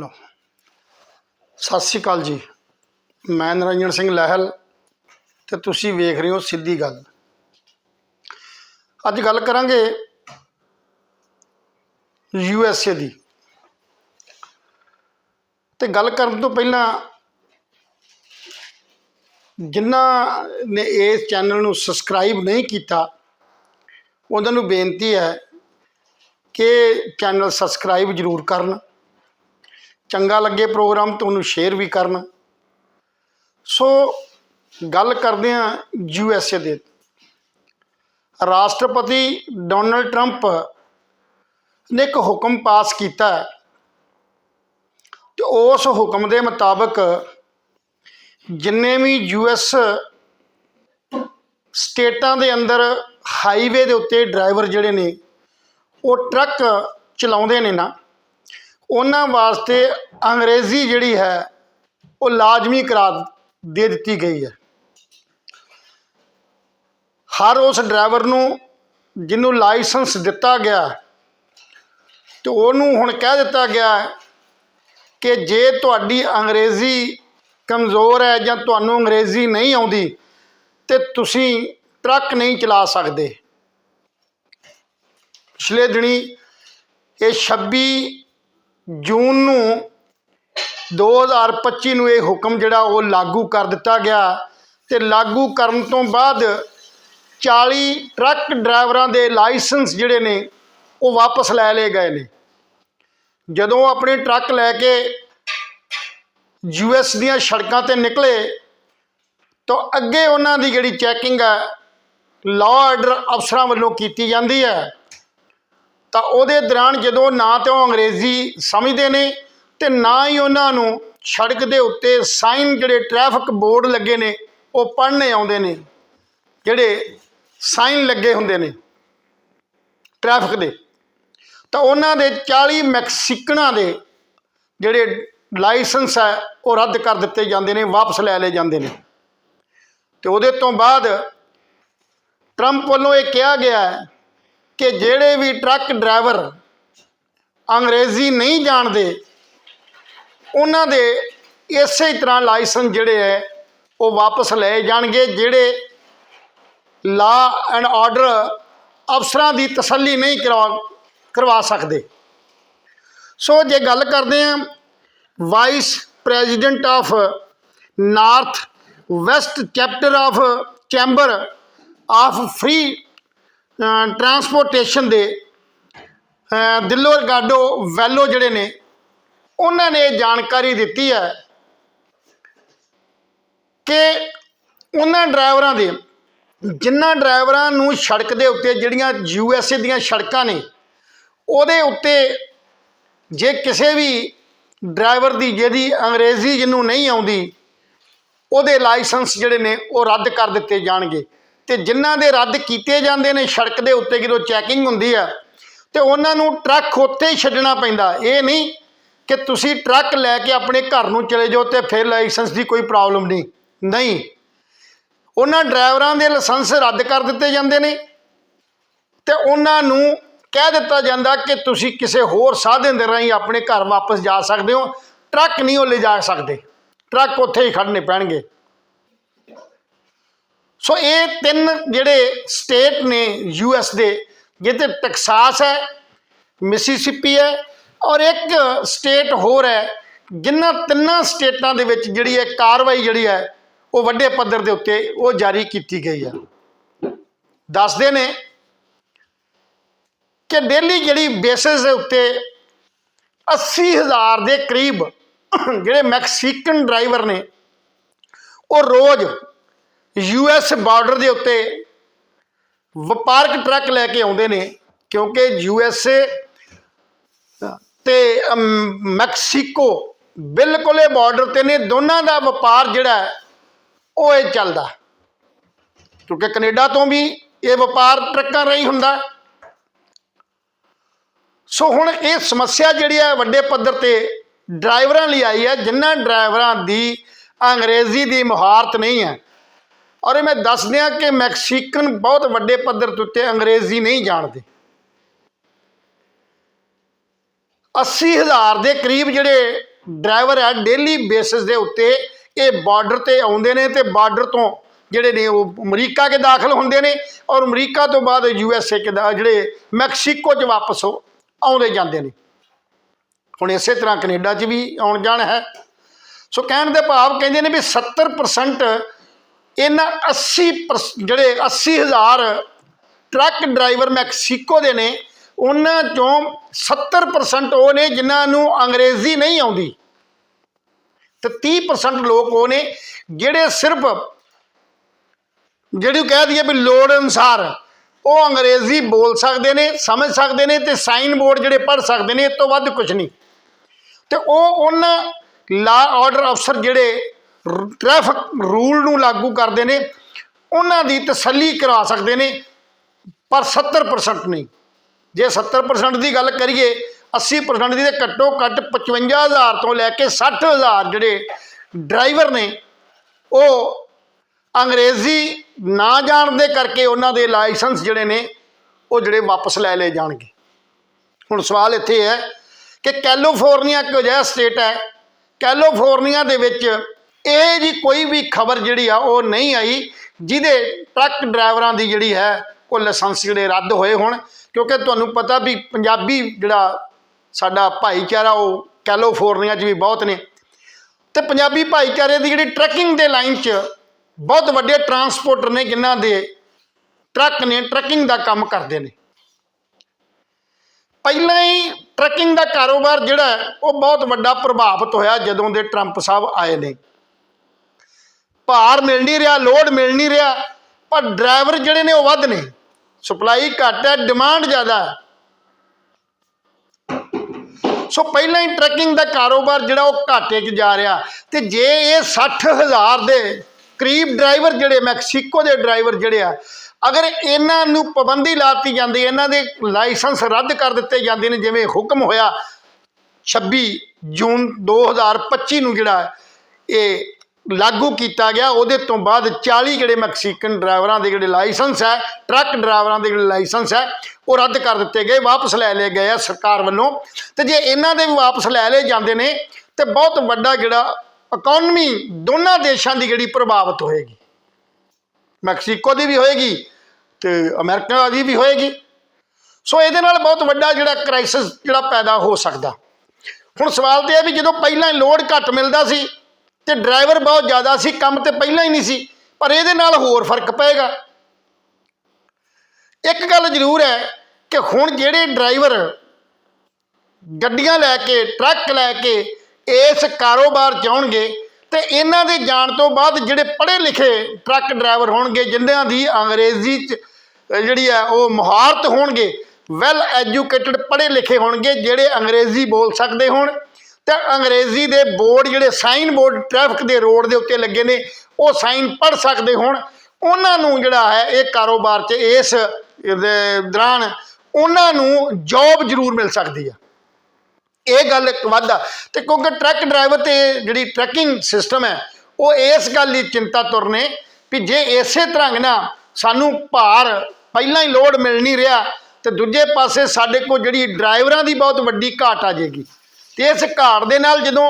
ਲਓ। ਸਤਿ ਸ਼੍ਰੀ ਅਕਾਲ ਜੀ। ਮੈਂ ਨਰਿੰਜਨ ਸਿੰਘ ਲਹਿਲ ਤੇ ਤੁਸੀਂ ਵੇਖ ਰਹੇ ਹੋ ਸਿੱਧੀ ਗੱਲ। ਅੱਜ ਗੱਲ ਕਰਾਂਗੇ ਯੂ ਐਸ ਏ ਦੀ। ਤੇ ਗੱਲ ਕਰਨ ਤੋਂ ਪਹਿਲਾਂ ਜਿਨ੍ਹਾਂ ਨੇ ਇਸ ਚੈਨਲ ਨੂੰ ਸਬਸਕ੍ਰਾਈਬ ਨਹੀਂ ਕੀਤਾ, ਉਹਨਾਂ ਨੂੰ ਬੇਨਤੀ ਹੈ ਕਿ ਚੈਨਲ ਸਬਸਕ੍ਰਾਈਬ ਜ਼ਰੂਰ ਕਰਨ। ਚੰਗਾ ਲੱਗੇ ਪ੍ਰੋਗਰਾਮ ਤਾਂ ਉਹਨੂੰ ਸ਼ੇਅਰ ਵੀ ਕਰਨ। ਸੋ ਗੱਲ ਕਰਦੇ ਹਾਂ ਯੂ ਐਸ ਏ ਦੇ। ਰਾਸ਼ਟਰਪਤੀ ਡੋਨਲਡ ਟਰੰਪ ਨੇ ਇੱਕ ਹੁਕਮ ਪਾਸ ਕੀਤਾ ਹੈ ਤੇ ਉਸ ਹੁਕਮ ਦੇ ਮੁਤਾਬਕ ਜਿੰਨੇ ਵੀ ਯੂ ਐਸ ਸਟੇਟਾਂ ਦੇ ਅੰਦਰ ਹਾਈਵੇ ਦੇ ਉੱਤੇ ਡਰਾਈਵਰ ਜਿਹੜੇ ਨੇ, ਉਹ ਟਰੱਕ ਚਲਾਉਂਦੇ ਨੇ ਨਾ ਉਹਨਾਂ ਵਾਸਤੇ ਅੰਗਰੇਜ਼ੀ ਜਿਹੜੀ ਹੈ, ਉਹ ਲਾਜ਼ਮੀ ਕਰਾ ਦੇ ਦਿੱਤੀ ਗਈ ਹੈ। ਹਰ ਉਸ ਡਰਾਈਵਰ ਨੂੰ ਜਿਹਨੂੰ ਲਾਇਸੈਂਸ ਦਿੱਤਾ ਗਿਆ, ਤੇ ਉਹਨੂੰ ਹੁਣ ਕਹਿ ਦਿੱਤਾ ਗਿਆ ਕਿ ਜੇ ਤੁਹਾਡੀ ਅੰਗਰੇਜ਼ੀ ਕਮਜ਼ੋਰ ਹੈ ਜਾਂ ਤੁਹਾਨੂੰ ਅੰਗਰੇਜ਼ੀ ਨਹੀਂ ਆਉਂਦੀ, ਤੇ ਤੁਸੀਂ ਟਰੱਕ ਨਹੀਂ ਚਲਾ ਸਕਦੇ। ਪਿਛਲੇ ਦਿਨੀ ਇਹ 26 ਜੂਨ ਨੂੰ 2025 ਨੂੰ ਇਹ ਹੁਕਮ ਜਿਹੜਾ ਉਹ ਲਾਗੂ ਕਰ ਦਿੱਤਾ ਗਿਆ ਤੇ ਲਾਗੂ ਕਰਨ ਤੋਂ ਬਾਅਦ 40 ਟਰੱਕ ਡਰਾਈਵਰਾਂ ਦੇ ਲਾਇਸੈਂਸ ਜਿਹੜੇ ਨੇ ਉਹ ਵਾਪਸ ਲੈ ਲਏ ਗਏ ਨੇ। ਜਦੋਂ ਆਪਣੇ ਟਰੱਕ ਲੈ ਕੇ ਯੂਐਸ ਦੀਆਂ ਸੜਕਾਂ ਤੇ ਨਿਕਲੇ ਤਾਂ ਅੱਗੇ ਉਹਨਾਂ ਦੀ ਜਿਹੜੀ ਚੈਕਿੰਗ ਹੈ ਲਾਅ ਆਰਡਰ ਅਫਸਰਾਂ ਵੱਲੋਂ ਕੀਤੀ ਜਾਂਦੀ ਹੈ। ਤਾਂ ਉਹਦੇ ਦੌਰਾਨ ਜਦੋਂ ਨਾ ਤੇ ਉਹ ਅੰਗਰੇਜ਼ੀ ਸਮਝਦੇ ਨੇ ਤੇ ਨਾ ਹੀ ਉਹਨਾਂ ਨੂੰ ਸੜਕ ਦੇ ਉੱਤੇ ਸਾਈਨ ਜਿਹੜੇ ਟ੍ਰੈਫਿਕ ਬੋਰਡ ਲੱਗੇ ਨੇ, ਉਹ ਪੜ੍ਹਨੇ ਆਉਂਦੇ ਨੇ, ਜਿਹੜੇ ਸਾਈਨ ਲੱਗੇ ਹੁੰਦੇ ਨੇ ਟ੍ਰੈਫਿਕ ਦੇ। ਤਾਂ ਉਹਨਾਂ ਦੇ 40 ਮੈਕਸੀਕਨਾਂ ਦੇ ਜਿਹੜੇ ਲਾਇਸੈਂਸ ਹੈ, ਉਹ ਰੱਦ ਕਰ ਦਿੱਤੇ ਜਾਂਦੇ ਨੇ, ਵਾਪਸ ਲੈ ਲਏ ਜਾਂਦੇ ਨੇ। ਤੇ ਉਹਦੇ ਤੋਂ ਬਾਅਦ ਟਰੰਪ ਵੱਲੋਂ ਇਹ ਕਿਹਾ ਗਿਆ ਹੈ ਕਿ ਜਿਹੜੇ ਵੀ ਟਰੱਕ ਡਰਾਈਵਰ ਅੰਗਰੇਜ਼ੀ ਨਹੀਂ ਜਾਣਦੇ, ਉਹਨਾਂ ਦੇ ਇਸੇ ਤਰ੍ਹਾਂ ਲਾਇਸੈਂਸ ਜਿਹੜੇ ਹੈ, ਉਹ ਵਾਪਸ ਲਏ ਜਾਣਗੇ, ਜਿਹੜੇ ਲਾ ਐਂਡ ਆਰਡਰ ਅਫਸਰਾਂ ਦੀ ਤਸੱਲੀ ਨਹੀਂ ਕਰਵਾ ਕਰਵਾ ਸਕਦੇ। ਸੋ ਜੇ ਗੱਲ ਕਰਦੇ ਹਾਂ vice president of north west chapter of chamber of free transportation ਦੇ ਅ, ਦਿੱਲੋ ਗਾਡੋ ਵੈਲੋ ਜਿਹੜੇ ਨੇ ਉਹਨਾਂ ਨੇ ਇਹ ਜਾਣਕਾਰੀ ਦਿੱਤੀ ਹੈ ਕਿ ਉਹਨਾਂ ਡਰਾਈਵਰਾਂ ਦੇ ਜਿਨ੍ਹਾਂ ਡਰਾਈਵਰਾਂ ਨੂੰ ਸੜਕ ਦੇ ਉੱਤੇ ਜਿਹੜੀਆਂ ਯੂ ਐਸ ਏ ਦੀਆਂ ਸੜਕਾਂ ਨੇ ਉਹਦੇ ਉੱਤੇ ਜੇ ਕਿਸੇ ਵੀ ਡਰਾਈਵਰ ਦੀ ਜਿਹਦੀ ਅੰਗਰੇਜ਼ੀ ਜਿਹਨੂੰ ਨਹੀਂ ਆਉਂਦੀ ਉਹਦੇ ਲਾਇਸੈਂਸ ਜਿਹੜੇ ਨੇ ਉਹ ਰੱਦ ਕਰ ਦਿੱਤੇ ਜਾਣਗੇ। ਤੇ ਜਿਨ੍ਹਾਂ ਦੇ ਰੱਦ ਕੀਤੇ ਜਾਂਦੇ ਨੇ ਸੜਕ ਦੇ ਉੱਤੇ ਜਦੋਂ ਚੈਕਿੰਗ ਹੁੰਦੀ ਆ, ਤੇ ਉਹਨਾਂ ਨੂੰ ਟਰੱਕ ਉੱਥੇ ਹੀ ਛੱਡਣਾ ਪੈਂਦਾ। ਇਹ ਨਹੀਂ ਕਿ ਤੁਸੀਂ ਟਰੱਕ ਲੈ ਕੇ ਆਪਣੇ ਘਰ ਨੂੰ ਚਲੇ ਜਾਓ ਤੇ ਫਿਰ ਲਾਇਸੈਂਸ ਦੀ ਕੋਈ ਪ੍ਰੋਬਲਮ ਨਹੀਂ। ਨਹੀਂ। ਉਹਨਾਂ ਡਰਾਈਵਰਾਂ ਦੇ ਲਾਇਸੈਂਸ ਰੱਦ ਕਰ ਦਿੱਤੇ ਜਾਂਦੇ ਨੇ ਤੇ ਉਹਨਾਂ ਨੂੰ ਕਹਿ ਦਿੱਤਾ ਜਾਂਦਾ ਕਿ ਤੁਸੀਂ ਕਿਸੇ ਹੋਰ ਸਾਧਨ ਦੇ ਰਾਹੀਂ ਆਪਣੇ ਘਰ ਵਾਪਸ ਜਾ ਸਕਦੇ ਹੋ। ਟਰੱਕ ਨਹੀਂ ਉਹ ਲੈ ਜਾ ਸਕਦੇ। ਟਰੱਕ ਉੱਥੇ ਹੀ ਖੜਨੇ ਪੈਣਗੇ। ਸੋ ਇਹ ਤਿੰਨ ਜਿਹੜੇ ਸਟੇਟ ਨੇ ਯੂ ਐਸ ਦੇ, ਜਿਹਦੇ ਟੈਕਸਾਸ ਹੈ, ਮਿਸੀਸਿਪੀ ਹੈ ਔਰ ਇੱਕ ਸਟੇਟ ਹੋਰ ਹੈ, ਜਿਨ੍ਹਾਂ ਤਿੰਨਾਂ ਸਟੇਟਾਂ ਦੇ ਵਿੱਚ ਜਿਹੜੀ ਹੈ ਕਾਰਵਾਈ ਜਿਹੜੀ ਹੈ, ਉਹ ਵੱਡੇ ਪੱਧਰ ਦੇ ਉੱਤੇ ਉਹ ਜਾਰੀ ਕੀਤੀ ਗਈ ਹੈ। ਦੱਸਦੇ ਨੇ ਕਿ ਡੇਲੀ ਜਿਹੜੀ ਬੇਸਿਸ ਦੇ ਉੱਤੇ 80000 ਦੇ ਕਰੀਬ ਜਿਹੜੇ ਮੈਕਸੀਕਨ ਡਰਾਈਵਰ ਨੇ, ਉਹ ਰੋਜ਼ ਯੂ ਐਸ ਬਾਰਡਰ ਦੇ ਉੱਤੇ ਵਪਾਰਕ ਟਰੱਕ ਲੈ ਕੇ ਆਉਂਦੇ ਨੇ, ਕਿਉਂਕਿ ਯੂ ਐਸ ਏ ਤੇ ਮੈਕਸੀਕੋ ਬਿਲਕੁਲ ਇਹ ਬਾਰਡਰ ਤੇ ਨੇ, ਦੋਨਾਂ ਦਾ ਵਪਾਰ ਜਿਹੜਾ ਉਹ ਇਹ ਚੱਲਦਾ। ਕਿਉਂਕਿ ਕੈਨੇਡਾ ਤੋਂ ਵੀ ਇਹ ਵਪਾਰ ਟਰੱਕਾਂ ਰਾਹੀਂ ਹੁੰਦਾ। ਸੋ ਹੁਣ ਇਹ ਸਮੱਸਿਆ ਜਿਹੜੀ ਹੈ, ਵੱਡੇ ਪੱਧਰ ਤੇ ਡਰਾਈਵਰਾਂ ਲਈ ਆਈ ਹੈ, ਜਿਨ੍ਹਾਂ ਡਰਾਈਵਰਾਂ ਦੀ ਅੰਗਰੇਜ਼ੀ ਦੀ ਮੁਹਾਰਤ ਨਹੀਂ ਹੈ। ਔਰ ਇਹ ਮੈਂ ਦੱਸ ਦਿਆਂ ਕਿ ਮੈਕਸੀਕਨ ਬਹੁਤ ਵੱਡੇ ਪੱਧਰ ਦੇ ਉੱਤੇ ਅੰਗਰੇਜ਼ੀ ਨਹੀਂ ਜਾਣਦੇ। 80000 ਦੇ ਕਰੀਬ ਜਿਹੜੇ ਡਰਾਈਵਰ ਹੈ, ਡੇਲੀ ਬੇਸਿਸ ਦੇ ਉੱਤੇ ਇਹ ਬਾਰਡਰ ਤੇ ਆਉਂਦੇ ਨੇ ਤੇ ਬਾਰਡਰ ਤੋਂ ਜਿਹੜੇ ਨੇ ਉਹ ਅਮਰੀਕਾ ਕੇ ਦਾਖਲ ਹੁੰਦੇ ਨੇ ਔਰ ਅਮਰੀਕਾ ਤੋਂ ਬਾਅਦ ਯੂ ਐਸ ਏ ਕੇ ਦਾ ਜਿਹੜੇ ਮੈਕਸੀਕੋ 'ਚ ਵਾਪਸ ਆਉਂਦੇ ਜਾਂਦੇ ਨੇ। ਹੁਣ ਇਸੇ ਤਰ੍ਹਾਂ ਕੈਨੇਡਾ 'ਚ ਵੀ ਆਉਣ ਜਾਣ ਹੈ। ਸੋ ਕਹਿਣ ਦੇ ਭਾਵ ਕਹਿੰਦੇ ਨੇ ਵੀ 70% ਇਹਨਾਂ 80 ਪਰਸ- ਜਿਹੜੇ 80000 ਟਰੱਕ ਡਰਾਈਵਰ ਮੈਕਸੀਕੋ ਦੇ ਨੇ, ਉਹਨਾਂ ਚੋਂ 70% ਉਹ ਨੇ ਜਿਨ੍ਹਾਂ ਨੂੰ ਅੰਗਰੇਜ਼ੀ ਨਹੀਂ ਆਉਂਦੀ ਤੇ 30% ਲੋਕ ਉਹ ਨੇ ਜਿਹੜੇ ਸਿਰਫ ਜਿਹੜੀ ਕਹਿ ਦਈਏ ਵੀ ਲੋੜ ਅਨੁਸਾਰ ਉਹ ਅੰਗਰੇਜ਼ੀ ਬੋਲ ਸਕਦੇ ਨੇ, ਸਮਝ ਸਕਦੇ ਨੇ ਤੇ ਸਾਈਨ ਬੋਰਡ ਜਿਹੜੇ ਪੜ੍ਹ ਸਕਦੇ ਨੇ ਇਸ ਤੋਂ ਵੱਧ ਕੁਝ ਨਹੀਂ। ਤੇ ਉਹ ਉਹਨਾਂ ਲਾ ਆਰਡਰ ਅਫਸਰ ਜਿਹੜੇ ਟ੍ਰੈਫਿਕ ਰੂਲ ਨੂੰ ਲਾਗੂ ਕਰਦੇ ਨੇ, ਉਹਨਾਂ ਦੀ ਤਸੱਲੀ ਕਰਾ ਸਕਦੇ ਨੇ, ਪਰ 70% ਨਹੀਂ। ਜੇ 70% ਦੀ ਗੱਲ ਕਰੀਏ 80% ਦੀ ਤੇ ਘੱਟੋ ਘੱਟ 55000 ਤੋਂ ਲੈ ਕੇ 60000 ਜਿਹੜੇ ਡਰਾਈਵਰ ਨੇ, ਉਹ ਅੰਗਰੇਜ਼ੀ ਨਾ ਜਾਣ ਦੇ ਕਰਕੇ ਉਹਨਾਂ ਦੇ ਲਾਇਸੈਂਸ ਜਿਹੜੇ ਨੇ, ਉਹ ਜਿਹੜੇ ਵਾਪਸ ਲੈ ਲਏ ਜਾਣਗੇ। ਹੁਣ ਸਵਾਲ ਇੱਥੇ ਹੈ ਕਿ ਕੈਲੀਫੋਰਨੀਆ ਇੱਕ ਅਜਿਹਾ ਸਟੇਟ ਹੈ? ਕੈਲੀਫੋਰਨੀਆ ਦੇ ਵਿੱਚ ਇਹ ਜੀ ਕੋਈ ਵੀ ਖਬਰ ਜਿਹੜੀ ਆ ਉਹ ਨਹੀਂ ਆਈ, ਜਿਹਦੇ ਟਰੱਕ ਡਰਾਈਵਰਾਂ ਦੀ ਜਿਹੜੀ ਹੈ, ਉਹ ਲਾਇਸੈਂਸ ਜਿਹੜੇ ਰੱਦ ਹੋਏ ਹੋਣ। ਕਿਉਂਕਿ ਤੁਹਾਨੂੰ ਪਤਾ ਵੀ ਪੰਜਾਬੀ ਜਿਹੜਾ ਸਾਡਾ ਭਾਈਚਾਰਾ, ਉਹ ਕੈਲੀਫੋਰਨੀਆ 'ਚ ਵੀ ਬਹੁਤ ਨੇ। ਤੇ ਪੰਜਾਬੀ ਭਾਈਚਾਰੇ ਦੀ ਜਿਹੜੀ ਟਰੈਕਿੰਗ ਦੇ ਲਾਈਨ 'ਚ ਬਹੁਤ ਵੱਡੇ ਟਰਾਂਸਪੋਰਟਰ ਨੇ, ਜਿਨ੍ਹਾਂ ਦੇ ਟਰੱਕ ਨੇ, ਟਰੈਕਿੰਗ ਦਾ ਕੰਮ ਕਰਦੇ ਨੇ। ਪਹਿਲਾਂ ਹੀ ਟਰੈਕਿੰਗ ਦਾ ਕਾਰੋਬਾਰ ਜਿਹੜਾ, ਉਹ ਬਹੁਤ ਵੱਡਾ ਪ੍ਰਭਾਵਿਤ ਹੋਇਆ ਜਦੋਂ ਦੇ ਟਰੰਪ ਸਾਹਿਬ ਆਏ ਨੇ। ਭਾਰ ਮਿਲ ਨਹੀਂ ਰਿਹਾ, ਲੋਡ ਮਿਲ ਨਹੀਂ ਰਿਹਾ, ਪਰ ਡਰਾਈਵਰ ਜਿਹੜੇ ਨੇ ਉਹ ਵੱਧ ਨੇ। ਸਪਲਾਈ ਘੱਟ ਹੈ ਡਿਮਾਂਡ ਜ਼ਿਆਦਾ ਹੈ। ਸੋ ਪਹਿਲਾਂ ਹੀ ਟਰੈਕਿੰਗ ਦਾ ਕਾਰੋਬਾਰ ਜਿਹੜਾ ਉਹ ਘਾਟੇ 'ਚ ਜਾ ਰਿਹਾ। ਤੇ ਜੇ ਇਹ 60000 ਦੇ ਕਰੀਬ ਡਰਾਈਵਰ ਜਿਹੜੇ, ਮੈਕਸੀਕੋ ਦੇ ਡਰਾਈਵਰ ਜਿਹੜੇ ਆ, ਅਗਰ ਇਹਨਾਂ ਨੂੰ ਪਾਬੰਦੀ ਲਾਤੀ ਜਾਂਦੀ, ਇਹਨਾਂ ਦੇ ਲਾਇਸੈਂਸ ਰੱਦ ਕਰ ਦਿੱਤੇ ਜਾਂਦੇ ਨੇ, ਜਿਵੇਂ ਹੁਕਮ ਹੋਇਆ 26 ਜੂਨ 2025 ਨੂੰ ਜਿਹੜਾ ਇਹ ਲਾਗੂ ਕੀਤਾ ਗਿਆ, ਉਹਦੇ ਤੋਂ ਬਾਅਦ 40 ਜਿਹੜੇ ਮੈਕਸੀਕਨ ਡਰਾਈਵਰਾਂ ਦੇ ਜਿਹੜੇ ਲਾਇਸੈਂਸ ਹੈ, ਟਰੱਕ ਡਰਾਈਵਰਾਂ ਦੇ ਜਿਹੜੇ ਲਾਇਸੈਂਸ ਹੈ, ਉਹ ਰੱਦ ਕਰ ਦਿੱਤੇ ਗਏ, ਵਾਪਸ ਲੈ ਲਏ ਗਏ ਆ ਸਰਕਾਰ ਵੱਲੋਂ। ਤੇ ਜੇ ਇਹਨਾਂ ਦੇ ਵੀ ਵਾਪਸ ਲੈ ਲਏ ਜਾਂਦੇ ਨੇ, ਤੇ ਬਹੁਤ ਵੱਡਾ ਜਿਹੜਾ ਇਕਨੋਮੀ ਦੋਨਾਂ ਦੇਸ਼ਾਂ ਦੀ ਜਿਹੜੀ ਪ੍ਰਭਾਵਿਤ ਹੋਏਗੀ। ਮੈਕਸੀਕੋ ਦੀ ਵੀ ਹੋਏਗੀ ਤੇ ਅਮਰੀਕਾ ਦੀ ਵੀ ਹੋਏਗੀ। ਸੋ ਇਹਦੇ ਨਾਲ ਬਹੁਤ ਵੱਡਾ ਜਿਹੜਾ ਕ੍ਰਾਈਸਿਸ ਜਿਹੜਾ ਪੈਦਾ ਹੋ ਸਕਦਾ। ਹੁਣ ਸਵਾਲ ਤੇ ਇਹ ਵੀ ਜਦੋਂ ਪਹਿਲਾਂ ਲੋਡ ਘੱਟ ਮਿਲਦਾ ਸੀ ਤੇ ਡਰਾਈਵਰ ਬਹੁਤ ਜ਼ਿਆਦਾ ਸੀ, ਕੰਮ ਤੇ ਪਹਿਲਾਂ ਹੀ ਨਹੀਂ ਸੀ, ਪਰ ਇਹਦੇ ਨਾਲ ਹੋਰ ਫ਼ਰਕ ਪਏਗਾ। ਇੱਕ ਗੱਲ ਜ਼ਰੂਰ ਹੈ ਕਿ ਹੁਣ ਜਿਹੜੇ ਡਰਾਈਵਰ ਗੱਡੀਆਂ ਲੈ ਕੇ, ਟਰੱਕ ਲੈ ਕੇ ਇਸ ਕਾਰੋਬਾਰ 'ਚ ਆਉਣਗੇ ਤੇ ਇਹਨਾਂ ਦੇ ਜਾਣ ਤੋਂ ਬਾਅਦ ਜਿਹੜੇ ਪੜ੍ਹੇ ਲਿਖੇ ਟਰੱਕ ਡਰਾਈਵਰ ਹੋਣਗੇ, ਜਿਨ੍ਹਾਂ ਦੀ ਅੰਗਰੇਜ਼ੀ 'ਚ ਜਿਹੜੀ ਹੈ ਉਹ ਮੁਹਾਰਤ ਹੋਣਗੇ ਵੈਲ ਐਜੂਕੇਟਡ ਪੜ੍ਹੇ ਲਿਖੇ ਹੋਣਗੇ, ਜਿਹੜੇ ਅੰਗਰੇਜ਼ੀ ਬੋਲ ਸਕਦੇ ਹੋਣ। ਤੇ ਅੰਗਰੇਜ਼ੀ ਦੇ ਬੋਰਡ ਜਿਹੜੇ ਸਾਈਨ ਬੋਰਡ ਟ੍ਰੈਫਿਕ ਦੇ ਰੋਡ ਦੇ ਉੱਤੇ ਲੱਗੇ ਨੇ, ਉਹ ਸਾਈਨ ਪੜ੍ਹ ਸਕਦੇ ਹੋਣ। ਉਹਨਾਂ ਨੂੰ ਜਿਹੜਾ ਹੈ, ਇਹ ਕਾਰੋਬਾਰ 'ਚ ਇਸ ਦੌਰਾਨ ਉਹਨਾਂ ਨੂੰ ਜੌਬ ਜ਼ਰੂਰ ਮਿਲ ਸਕਦੀ ਆ। ਇਹ ਗੱਲ ਇੱਕ ਵਾਧਾ ਤੇ ਕਿਉਂਕਿ ਟਰੱਕ ਡਰਾਈਵਰ ਤੇ ਜਿਹੜੀ ਟਰੈਕਿੰਗ ਸਿਸਟਮ ਹੈ, ਉਹ ਇਸ ਗੱਲ ਦੀ ਚਿੰਤਾ ਤੁਰ ਨੇ ਵੀ ਜੇ ਇਸੇ ਤਰ੍ਹਾਂ ਨਾ ਸਾਨੂੰ ਭਾਰ ਪਹਿਲਾਂ ਹੀ ਲੋਡ ਮਿਲ ਨਹੀਂ ਰਿਹਾ, ਤੇ ਦੂਜੇ ਪਾਸੇ ਸਾਡੇ ਕੋਲ ਜਿਹੜੀ ਡਰਾਈਵਰਾਂ ਦੀ ਬਹੁਤ ਵੱਡੀ ਘਾਟ ਆ ਜਾਏਗੀ। ਤੇ ਇਸ ਘਾਟ ਦੇ ਨਾਲ ਜਦੋਂ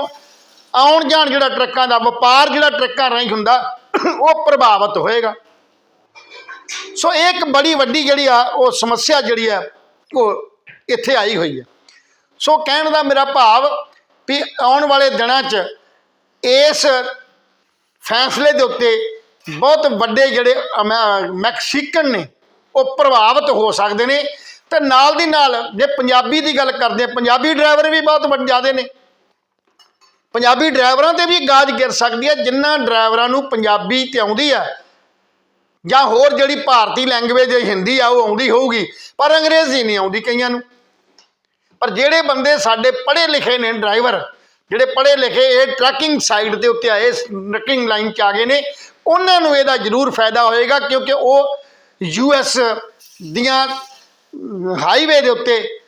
ਆਉਣ ਜਾਣ ਜਿਹੜਾ ਟਰੱਕਾਂ ਦਾ ਵਪਾਰ ਜਿਹੜਾ ਟਰੱਕਾਂ ਰਾਹੀਂ ਹੁੰਦਾ, ਉਹ ਪ੍ਰਭਾਵਿਤ ਹੋਏਗਾ। ਸੋ ਇਹ ਇੱਕ ਬੜੀ ਵੱਡੀ ਜਿਹੜੀ ਆ, ਉਹ ਸਮੱਸਿਆ ਜਿਹੜੀ ਆ, ਉਹ ਇੱਥੇ ਆਈ ਹੋਈ ਹੈ ਸੋ ਕਹਿਣ ਦਾ ਮੇਰਾ ਭਾਵ ਵੀ ਆਉਣ ਵਾਲੇ ਦਿਨਾਂ 'ਚ ਇਸ ਫੈਸਲੇ ਦੇ ਉੱਤੇ ਬਹੁਤ ਵੱਡੇ ਜਿਹੜੇ ਮੈਕਸੀਕਨ ਨੇ, ਉਹ ਪ੍ਰਭਾਵਿਤ ਹੋ ਸਕਦੇ ਨੇ। ਤੇ ਨਾਲ ਦੀ ਨਾਲ ਜੇ ਪੰਜਾਬੀ ਦੀ ਗੱਲ ਕਰਦੇ ਹਾਂ, ਪੰਜਾਬੀ ਡਰਾਈਵਰ ਵੀ ਬਹੁਤ ਵੱਡੇ ਜ਼ਿਆਦੇ ਨੇ। ਪੰਜਾਬੀ ਡਰਾਈਵਰਾਂ ਤੇ ਵੀ ਗਾਜ ਗਿਰ ਸਕਦੀ ਹੈ ਜਿਨ੍ਹਾਂ ਡਰਾਈਵਰਾਂ ਨੂੰ ਪੰਜਾਬੀ ਤੇ ਆਉਂਦੀ ਹੈ ਜਾਂ ਹੋਰ ਜਿਹੜੀ ਭਾਰਤੀ ਲੈਂਗੁਏਜ ਹਿੰਦੀ ਆ, ਉਹ ਆਉਂਦੀ ਹੋਊਗੀ, ਪਰ ਅੰਗਰੇਜ਼ੀ ਨਹੀਂ ਆਉਂਦੀ ਕਈਆਂ ਨੂੰ। ਪਰ ਜਿਹੜੇ ਬੰਦੇ ਸਾਡੇ ਪੜ੍ਹੇ ਲਿਖੇ ਨੇ ਡਰਾਈਵਰ, ਜਿਹੜੇ ਪੜ੍ਹੇ ਲਿਖੇ ਇਹ ਟਰੱਕਿੰਗ ਸਾਈਡ ਦੇ ਉੱਤੇ ਆਏ ਟਰੱਕਿੰਗ ਲਾਈਨ 'ਚ ਆ ਗਏ ਨੇ, ਉਹਨਾਂ ਨੂੰ ਇਹਦਾ ਜ਼ਰੂਰ ਫਾਇਦਾ ਹੋਏਗਾ, ਕਿਉਂਕਿ ਉਹ ਯੂ ਐਸ ਦੀਆਂ ਹਾਈਵੇ ਦੇ ਉੱਤੇ,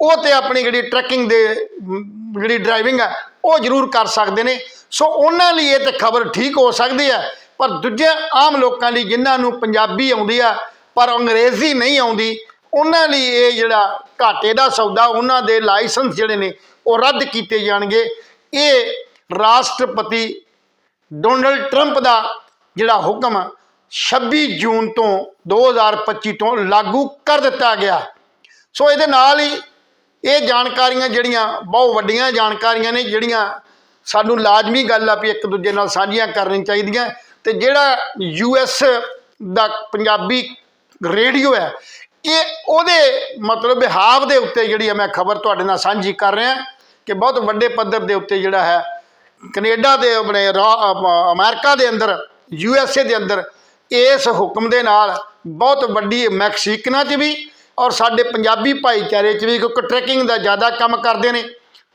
ਉਹ ਤੇ ਆਪਣੀ ਜਿਹੜੀ ਟਰੈਕਿੰਗ ਦੇ, ਜਿਹੜੀ ਡਰਾਈਵਿੰਗ ਆ, ਉਹ ਜ਼ਰੂਰ ਕਰ ਸਕਦੇ ਨੇ। ਸੋ ਉਹਨਾਂ ਲਈ ਇਹ ਤੇ ਖਬਰ ਠੀਕ ਹੋ ਸਕਦੀ ਹੈ ਪਰ ਦੂਜੇ ਆਮ ਲੋਕਾਂ ਲਈ ਜਿਨ੍ਹਾਂ ਨੂੰ ਪੰਜਾਬੀ ਆਉਂਦੀ ਆ, ਪਰ ਅੰਗਰੇਜ਼ੀ ਨਹੀਂ ਆਉਂਦੀ, ਉਹਨਾਂ ਲਈ ਇਹ ਜਿਹੜਾ ਘਾਟੇ ਦਾ ਸੌਦਾ, ਉਹਨਾਂ ਦੇ ਲਾਇਸੈਂਸ ਜਿਹੜੇ ਨੇ, ਉਹ ਰੱਦ ਕੀਤੇ ਜਾਣਗੇ। ਇਹ ਰਾਸ਼ਟਰਪਤੀ ਡੋਨਲਡ ਟਰੰਪ ਦਾ ਜਿਹੜਾ ਹੁਕਮ 26 ਜੂਨ ਤੋਂ 2025 ਤੋਂ ਲਾਗੂ ਕਰ ਦਿੱਤਾ ਗਿਆ। ਸੋ ਇਹਦੇ ਨਾਲ ਹੀ ਇਹ ਜਾਣਕਾਰੀਆਂ ਜਿਹੜੀਆਂ, ਬਹੁਤ ਵੱਡੀਆਂ ਜਾਣਕਾਰੀਆਂ ਨੇ, ਜਿਹੜੀਆਂ ਸਾਨੂੰ ਲਾਜ਼ਮੀ ਗੱਲ ਆ ਵੀ ਇੱਕ ਦੂਜੇ ਨਾਲ ਸਾਂਝੀਆਂ ਕਰਨੀਆਂ ਚਾਹੀਦੀਆਂ। ਤੇ ਜਿਹੜਾ ਯੂਐਸ ਦਾ ਪੰਜਾਬੀ ਰੇਡੀਓ ਹੈ, ਇਹ ਉਹਦੇ ਮਤਲਬ ਬਿਹਾਵ ਦੇ ਉੱਤੇ ਜਿਹੜੀ ਹੈ ਮੈਂ ਖਬਰ ਤੁਹਾਡੇ ਨਾਲ ਸਾਂਝੀ ਕਰ ਰਿਹਾ ਕਿ ਬਹੁਤ ਵੱਡੇ ਪੱਧਰ ਦੇ ਉੱਤੇ ਜਿਹੜਾ ਹੈ, ਕੈਨੇਡਾ ਦੇ ਆਪਣੇ ਰਾ- ਅਮ- ਅਮਰੀਕਾ ਦੇ ਅੰਦਰ ਯੂਐਸਏ ਦੇ ਅੰਦਰ ਇਸ ਹੁਕਮ ਦੇ ਨਾਲ ਬਹੁਤ ਵੱਡੀ ਮੈਕਸੀਕਨਾ 'ਚ ਵੀ ਔਰ ਸਾਡੇ ਪੰਜਾਬੀ ਭਾਈਚਾਰੇ 'ਚ ਵੀ ਕਿਉਂਕਿ ਟਰੈਕਿੰਗ ਦਾ ਜ਼ਿਆਦਾ ਕੰਮ ਕਰਦੇ ਨੇ।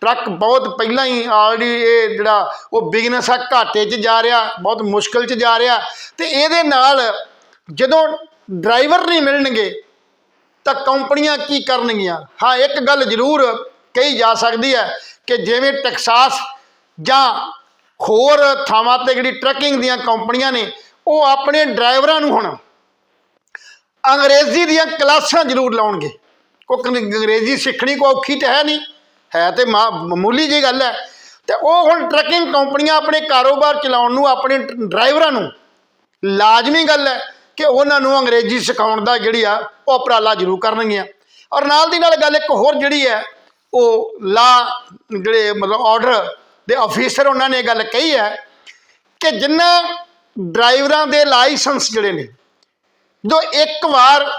ਟਰੱਕ ਬਹੁਤ ਪਹਿਲਾਂ ਹੀ ਆਲਰੇਡੀ ਇਹ ਜਿਹੜਾ ਉਹ ਬਿਜ਼ਨਸ ਆ ਘਾਟੇ 'ਚ ਜਾ ਰਿਹਾ, ਬਹੁਤ ਮੁਸ਼ਕਲ 'ਚ ਜਾ ਰਿਹਾ। ਤੇ ਇਹਦੇ ਨਾਲ ਜਦੋਂ ਡਰਾਈਵਰ ਨਹੀਂ ਮਿਲਣਗੇ ਤਾਂ ਕੰਪਨੀਆਂ ਕੀ ਕਰਨਗੀਆਂ? ਹਾਂ, ਇੱਕ ਗੱਲ ਜ਼ਰੂਰ ਕਹੀ ਜਾ ਸਕਦੀ ਹੈ ਕਿ ਜਿਵੇਂ ਟੈਕਸਾਸ ਜਾਂ ਹੋਰ ਥਾਵਾਂ ਤੇ ਜਿਹੜੀ ਟਰੈਕਿੰਗ ਦੀਆਂ ਕੰਪਨੀਆਂ ਨੇ ਉਹ ਆਪਣੇ ਡਰਾਈਵਰਾਂ ਨੂੰ ਹੁਣ ਅੰਗਰੇਜ਼ੀ ਦੀਆਂ ਕਲਾਸਾਂ ਜ਼ਰੂਰ ਲਾਉਣਗੇ। ਕਿਉਂਕਿ ਅੰਗਰੇਜ਼ੀ ਸਿੱਖਣੀ ਕੋਈ ਔਖੀ ਤਾਂ ਹੈ ਨਹੀਂ। ਹੈ ਤੇ ਮਾ- ਮਾਮੂਲੀ ਜਿਹੀ ਗੱਲ ਹੈ। ਤੇ ਉਹ ਹੁਣ ਟਰੱਕਿੰਗ ਕੰਪਨੀਆਂ ਆਪਣੇ ਕਾਰੋਬਾਰ ਚਲਾਉਣ ਨੂੰ, ਆਪਣੇ ਡਰਾਈਵਰਾਂ ਨੂੰ ਲਾਜ਼ਮੀ ਗੱਲ ਹੈ ਕਿ ਉਹਨਾਂ ਨੂੰ ਅੰਗਰੇਜ਼ੀ ਸਿਖਾਉਣ ਦਾ ਜਿਹੜੀ ਆ ਉਹ ਉਪਰਾਲਾ ਜ਼ਰੂਰ ਕਰਨਗੀਆਂ। ਔਰ ਨਾਲ ਦੀ ਨਾਲ ਗੱਲ ਇੱਕ ਹੋਰ ਜਿਹੜੀ ਹੈ, ਉਹ ਲਾ, ਜਿਹੜੇ ਮਤਲਬ ਆਰਡਰ ਦੇ ਅਫੀਸਰ ਉਹਨਾਂ ਨੇ ਇਹ ਗੱਲ ਕਹੀ ਹੈ ਕਿ ਜਿੰਨਾ ਡਰਾਈਵਰਾਂ ਦੇ ਲਾਇਸੈਂਸ ਜਿਹੜੇ ਨੇ, ਜੋ ਇੱਕ ਵਾਰ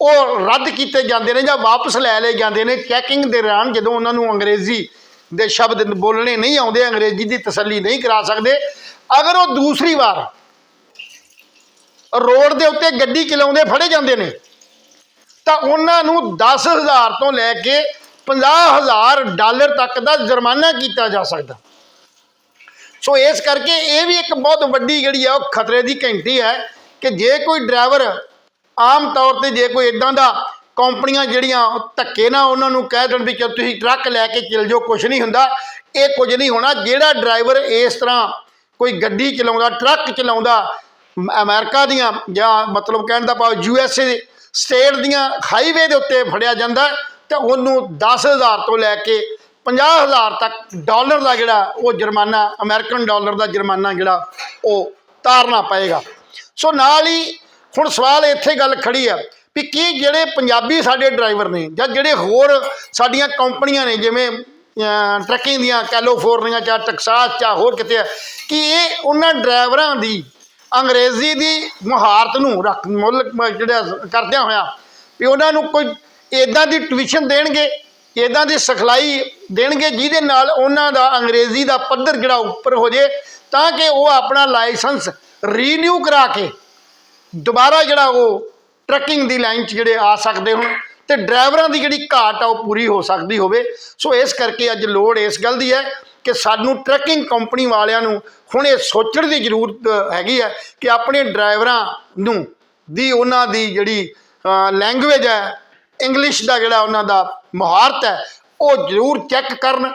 ਉਹ ਰੱਦ ਕੀਤੇ ਜਾਂਦੇ ਨੇ ਜਾਂ ਵਾਪਸ ਲੈ ਲਏ ਜਾਂਦੇ ਨੇ, ਚੈਕਿੰਗ ਦੇ ਦੌਰਾਨ ਜਦੋਂ ਉਹਨਾਂ ਨੂੰ ਅੰਗਰੇਜ਼ੀ ਦੇ ਸ਼ਬਦ ਬੋਲਣੇ ਨਹੀਂ ਆਉਂਦੇ, ਅੰਗਰੇਜ਼ੀ ਦੀ ਤਸੱਲੀ ਨਹੀਂ ਕਰਾ ਸਕਦੇ, ਅਗਰ ਉਹ ਦੂਸਰੀ ਵਾਰ ਰੋਡ ਦੇ ਉੱਤੇ ਗੱਡੀ ਚਲਾਉਂਦੇ ਫੜੇ ਜਾਂਦੇ ਨੇ, ਤਾਂ ਉਹਨਾਂ ਨੂੰ 10000 ਤੋਂ ਲੈ ਕੇ 50000 ਡਾਲਰ ਤੱਕ ਦਾ ਜੁਰਮਾਨਾ ਕੀਤਾ ਜਾ ਸਕਦਾ। ਸੋ ਇਸ ਕਰਕੇ ਇਹ ਵੀ ਇੱਕ ਬਹੁਤ ਵੱਡੀ ਜਿਹੜੀ ਆ, ਉਹ ਖਤਰੇ ਦੀ ਘੰਟੀ ਹੈ ਕਿ ਜੇ ਕੋਈ ਡਰਾਈਵਰ ਆਮ ਤੌਰ ਤੇ ਜੇ ਕੋਈ ਇਦਾਂ ਦਾ ਕੰਪਨੀਆਂ ਜਿਹੜੀਆਂ ਧੱਕੇ ਨਾਲ ਉਹਨਾਂ ਨੂੰ ਕਹਿ ਦੇਣ ਵੀ ਕਿ ਤੁਸੀਂ ਟਰੱਕ ਲੈ ਕੇ ਚੱਲ ਜਾਓ ਕੁਝ ਨਹੀਂ ਹੁੰਦਾ, ਇਹ ਕੁਝ ਨਹੀਂ ਹੋਣਾ। ਜਿਹੜਾ ਡਰਾਈਵਰ ਇਸ ਤਰ੍ਹਾਂ ਕੋਈ ਗੱਡੀ ਚਲਾਉਂਦਾ, ਟਰੱਕ ਚਲਾਉਂਦਾ ਮ- ਅਮਰੀਕਾ ਦੀਆਂ ਜਾਂ ਮਤਲਬ ਕਹਿਣ ਦਾ ਭਾਵ ਏ ਸਟੇਟ ਦੀਆਂ ਹਾਈਵੇ ਦੇ ਉੱਤੇ ਫੜਿਆ ਜਾਂਦਾ, ਤੇ ਉਹਨੂੰ 10000 ਤੋਂ ਲੈ ਕੇ 50000 ਤੱਕ ਡਾਲਰ ਦਾ ਜਿਹੜਾ ਉਹ ਜੁਰਮਾਨਾ ਅਮਰੀਕਨ ਡਾਲਰ ਦਾ ਜੁਰਮਾਨਾ ਜਿਹੜਾ ਉਹ ਤਾਰਨਾ ਪਏਗਾ। ਸੋ ਨਾਲ ਹੀ ਹੁਣ ਸਵਾਲ ਇੱਥੇ ਗੱਲ ਖੜੀ ਆ ਵੀ ਕੀ ਜਿਹੜੇ ਪੰਜਾਬੀ ਸਾਡੇ ਡਰਾਈਵਰ ਨੇ ਜਾਂ ਜਿਹੜੇ ਹੋਰ ਸਾਡੀਆਂ ਕੰਪਨੀਆਂ ਨੇ ਜਿਵੇਂ ਅਹ, ਟਰੱਕਿੰਗ ਦੀਆਂ ਕੈਲੀਫੋਰਨੀਆ ਜਾਂ ਟੈਕਸਾਸ ਜਾਂ ਹੋਰ ਕਿਤੇ ਆ, ਕੀ ਇਹ ਉਹਨਾਂ ਡਰਾਈਵਰਾਂ ਦੀ ਅੰਗਰੇਜ਼ੀ ਦੀ ਮੁਹਾਰਤ ਨੂੰ ਰੱਖ ਮੁੱਲ ਜਿਹੜਾ ਕਰਦਿਆਂ ਹੋਇਆ ਵੀ ਉਹਨਾਂ ਨੂੰ ਕੋਈ ਇਦਾਂ ਦੀ ਟਿਊਸ਼ਨ ਦੇਣਗੇ? ਇਦਾਂ ਦੀ ਸਿਖਲਾਈ ਦੇਣਗੇ, ਜਿਹਦੇ ਨਾਲ ਉਹਨਾਂ ਦਾ ਅੰਗਰੇਜ਼ੀ ਦਾ ਪੱਧਰ ਜਿਹੜਾ ਉੱਪਰ ਹੋ ਜੇ, ਤਾਂ ਕਿ ਉਹ ਆਪਣਾ ਲਾਇਸੈਂਸ ਰੀਨਿਊ ਕਰਾ ਕੇ ਦੁਬਾਰਾ ਜਿਹੜਾ ਉਹ ਟਰੱਕਿੰਗ ਦੀ ਲਾਈਨ 'ਚ ਜਿਹੜੇ ਆ ਸਕਦੇ ਹੁਣ ਤੇ ਡਰਾਈਵਰਾਂ ਦੀ ਜਿਹੜੀ ਘਾਟ ਆ ਉਹ ਪੂਰੀ ਹੋ ਸਕਦੀ ਹੋਵੇ। ਸੋ ਇਸ ਕਰਕੇ ਅੱਜ ਲੋੜ ਇਸ ਗੱਲ ਦੀ ਹੈ ਕਿ ਸਾਨੂੰ ਟਰੱਕਿੰਗ ਕੰਪਨੀ ਵਾਲਿਆਂ ਨੂੰ ਹੁਣ ਇਹ ਸੋਚਣ ਦੀ ਜ਼ਰੂਰਤ ਹੈਗੀ ਹੈ ਕਿ ਆਪਣੇ ਡਰਾਈਵਰਾਂ ਨੂੰ ਦੀ ਉਹਨਾਂ ਦੀ ਜਿਹੜੀ ਲੈਂਗੁਏਜ ਹੈ ਇੰਗਲਿਸ਼ ਦਾ ਜਿਹੜਾ ਉਹਨਾਂ ਦਾ ਮੁਹਾਰਤ ਹੈ, ਉਹ ਜ਼ਰੂਰ ਚੈੱਕ ਕਰਨ।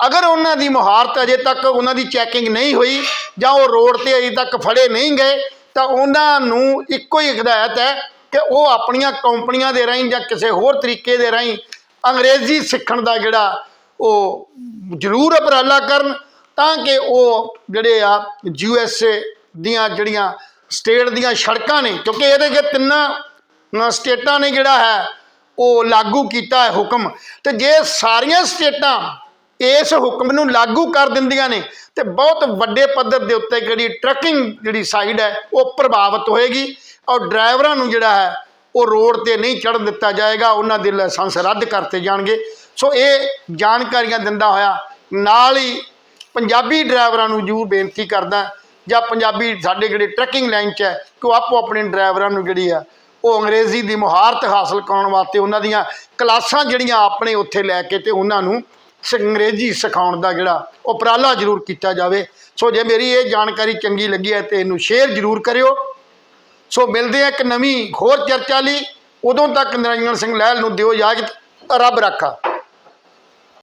ਅਗਰ ਉਹਨਾਂ ਦੀ ਮੁਹਾਰਤ ਅਜੇ ਤੱਕ ਉਹਨਾਂ ਦੀ ਚੈਕਿੰਗ ਨਹੀਂ ਹੋਈ ਜਾਂ ਉਹ ਰੋਡ ਤੇ ਅਜੇ ਤੱਕ ਫੜੇ ਨਹੀਂ ਗਏ, ਤਾਂ ਉਹਨਾਂ ਨੂੰ ਇੱਕੋ ਹੀ ਹਦਾਇਤ ਹੈ ਕਿ ਉਹ ਆਪਣੀਆਂ ਕੰਪਨੀਆਂ ਦੇ ਰਾਹੀਂ ਜਾਂ ਕਿਸੇ ਹੋਰ ਤਰੀਕੇ ਦੇ ਰਾਹੀਂ ਅੰਗਰੇਜ਼ੀ ਸਿੱਖਣ ਦਾ ਜਿਹੜਾ ਉਹ ਜ਼ਰੂਰ ਉਪਰਾਲਾ ਕਰਨ, ਤਾਂ ਕਿ ਉਹ ਜਿਹੜੇ ਆ ਯੂ ਐੱਸ ਏ ਦੀਆਂ ਜਿਹੜੀਆਂ ਸਟੇਟ ਦੀਆਂ ਸੜਕਾਂ ਨੇ, ਕਿਉਂਕਿ ਇਹਦੇ ਜੇ ਤਿੰਨਾਂ ਸਟੇਟਾਂ ਨੇ ਜਿਹੜਾ ਹੈ ਉਹ ਲਾਗੂ ਕੀਤਾ ਹੈ ਹੁਕਮ। ਤੇ ਜੇ ਸਾਰੀਆਂ ਸਟੇਟਾਂ ਇਸ ਹੁਕਮ ਨੂੰ ਲਾਗੂ ਕਰ ਦਿੰਦੀਆਂ ਨੇ, ਤੇ ਬਹੁਤ ਵੱਡੇ ਪੱਧਰ ਦੇ ਉੱਤੇ ਜਿਹੜੀ ਟਰੱਕਿੰਗ ਜਿਹੜੀ ਸਾਈਡ ਹੈ, ਉਹ ਪ੍ਰਭਾਵਿਤ ਹੋਏਗੀ ਔਰ ਡਰਾਈਵਰਾਂ ਨੂੰ ਜਿਹੜਾ ਹੈ, ਉਹ ਰੋਡ ਤੇ ਨਹੀਂ ਚੜ੍ਹਨ ਦਿੱਤਾ ਜਾਏਗਾ, ਉਹਨਾਂ ਦੇ ਲਾਇਸੈਂਸ ਰੱਦ ਕਰਤੇ ਜਾਣਗੇ। ਸੋ ਇਹ ਜਾਣਕਾਰੀਆਂ ਦਿੰਦਾ ਹੋਇਆ ਨਾਲ ਹੀ ਪੰਜਾਬੀ ਡਰਾਈਵਰਾਂ ਨੂੰ ਜਰੂਰ ਬੇਨਤੀ ਕਰਦਾ ਜਾਂ ਪੰਜਾਬੀ ਸਾਡੇ ਜਿਹੜੇ ਟਰੱਕਿੰਗ ਲਾਈਨ 'ਚ ਹੈ, ਕਿ ਉਹ ਆਪੋ ਆਪਣੇ ਡਰਾਈਵਰਾਂ ਨੂੰ ਜਿਹੜੀ ਆ ਉਹ ਅੰਗਰੇਜ਼ੀ ਦੀ ਮੁਹਾਰਤ ਹਾਸਲ ਕਰਾਉਣ ਵਾਸਤੇ ਉਹਨਾਂ ਦੀਆਂ ਕਲਾਸਾਂ ਜਿਹੜੀਆਂ ਆਪਣੇ ਉੱਥੇ ਲੈ ਕੇ ਤੇ ਉਹਨਾਂ ਨੂੰ ਸ- ਅੰਗਰੇਜ਼ੀ ਸਿਖਾਉਣ ਦਾ ਜਿਹੜਾ ਉਪਰਾਲਾ ਜ਼ਰੂਰ ਕੀਤਾ ਜਾਵੇ। ਸੋ ਜੇ ਮੇਰੀ ਇਹ ਜਾਣਕਾਰੀ ਚੰਗੀ ਲੱਗੀ ਹੈ ਤੇ ਇਹਨੂੰ ਸ਼ੇਅਰ ਜ਼ਰੂਰ ਕਰਿਓ। ਸੋ ਮਿਲਦੇ ਆ ਇੱਕ ਨਵੀਂ ਹੋਰ ਚਰਚਾ ਲਈ। ਉਦੋਂ ਤੱਕ ਨਿਰੰਜਨ ਸਿੰਘ ਲਹਿਲ ਨੂੰ ਦਿਓ ਇਜਾਜ਼ਤ। ਰੱਬ ਰੱਖਾ।